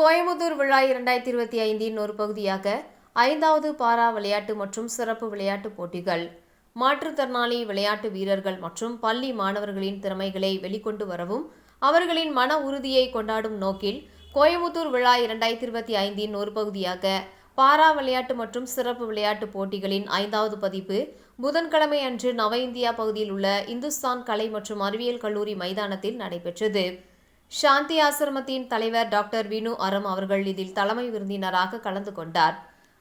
கோயமுத்தூர் விழா இரண்டாயிரத்தி இருபத்தி ஐந்தின் ஒரு பகுதியாக ஐந்தாவது பாரா விளையாட்டு மற்றும் சிறப்பு விளையாட்டுப் போட்டிகள். மாற்றுத்திறனாளி விளையாட்டு வீரர்கள் மற்றும் பள்ளி மாணவர்களின் திறமைகளை வெளிக்கொண்டு வரவும் அவர்களின் மன உறுதியை கொண்டாடும் நோக்கில் கோயமுத்தூர் விழா இரண்டாயிரத்தி இருபத்தி ஐந்தின் ஒரு பகுதியாக பாரா விளையாட்டு மற்றும் சிறப்பு விளையாட்டுப் போட்டிகளின் ஐந்தாவது பதிப்பு புதன்கிழமை அன்று நவ இந்தியா பகுதியில் உள்ள இந்துஸ்தான் கலை மற்றும் அறிவியல் கல்லூரி மைதானத்தில் நடைபெற்றது. சாந்தி ஆசிரமத்தின் தலைவர் டாக்டர் வினு அறம் அவர்கள் இதில் தலைமை விருந்தினராக கலந்து கொண்டார்.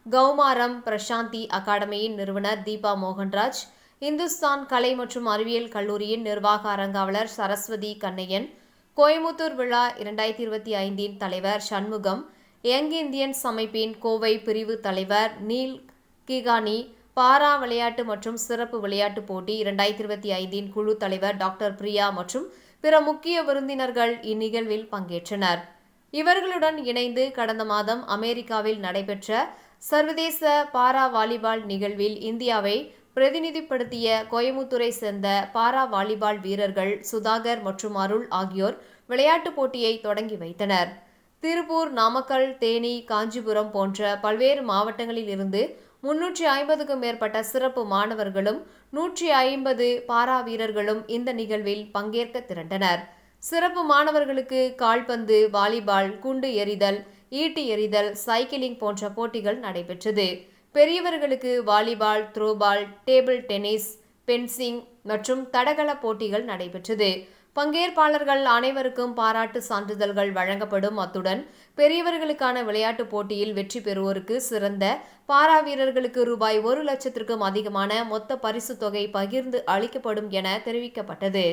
கௌமாரம் பிரசாந்தி அகாடமியின் நிறுவனர் தீபா மோகன்ராஜ் இந்துஸ்தான் கலை மற்றும் அறிவியல் கல்லூரியின் நிர்வாக அரங்காவலர் சரஸ்வதி கண்ணையன் கோயமுத்தூர் விழா இரண்டாயிரத்தி இருபத்தி ஐந்தின் தலைவர் சண்முகம் யங் இந்தியன்ஸ் அமைப்பின் கோவை பிரிவு தலைவர் நீல் கிகானி பாரா விளையாட்டு மற்றும் சிறப்பு விளையாட்டுப் போட்டி இரண்டாயிரத்தி இருபத்தி ஐந்தின் குழு தலைவர் டாக்டர் பிரியா மற்றும் பிற முக்கிய விருந்தினர்கள் இந்நிகழ்வில் பங்கேற்றனர். இவர்களுடன் இணைந்து கடந்த மாதம் அமெரிக்காவில் நடைபெற்ற சர்வதேச பாரா வாலிபால் நிகழ்வில் இந்தியாவை பிரதிநிதிப்படுத்திய கோயமுத்தூரை சேர்ந்த பாரா வாலிபால் வீரர்கள் சுதாகர் மற்றும் அருள் ஆகியோர் விளையாட்டுப் போட்டியை தொடங்கி வைத்தனர். திருப்பூர் நாமக்கல் தேனி காஞ்சிபுரம் போன்ற பல்வேறு மாவட்டங்களில் இருந்து முன்னூற்றி ஐம்பதுக்கும் மேற்பட்ட சிறப்பு மாணவர்களும் நூற்றி ஐம்பது பாரா வீரர்களும் இந்த நிகழ்வில் பங்கேற்க திரண்டனர். சிறப்பு மாணவர்களுக்கு கால்பந்து வாலிபால் குண்டு எறிதல் ஈட்டி எறிதல் சைக்கிளிங் போன்ற போட்டிகள் நடைபெற்றது. பெரியவர்களுக்கு volleyball throwball table tennis fencing மற்றும் தடகள போட்டிகள் நடைபெற்றது. பங்கேற்பாளர்கள் அனைவருக்கும் பாராட்டு சான்றிதழ்கள் வழங்கப்படும். அத்துடன் பெரியவர்களுக்கான விளையாட்டுப் போட்டியில் வெற்றி பெறுவோருக்கு சிறந்த பாரா வீரர்களுக்கு ரூபாய் ஒரு லட்சத்திற்கும் அதிகமான மொத்த பரிசுத் தொகை பகிர்ந்து அளிக்கப்படும் என தெரிவிக்கப்பட்டது.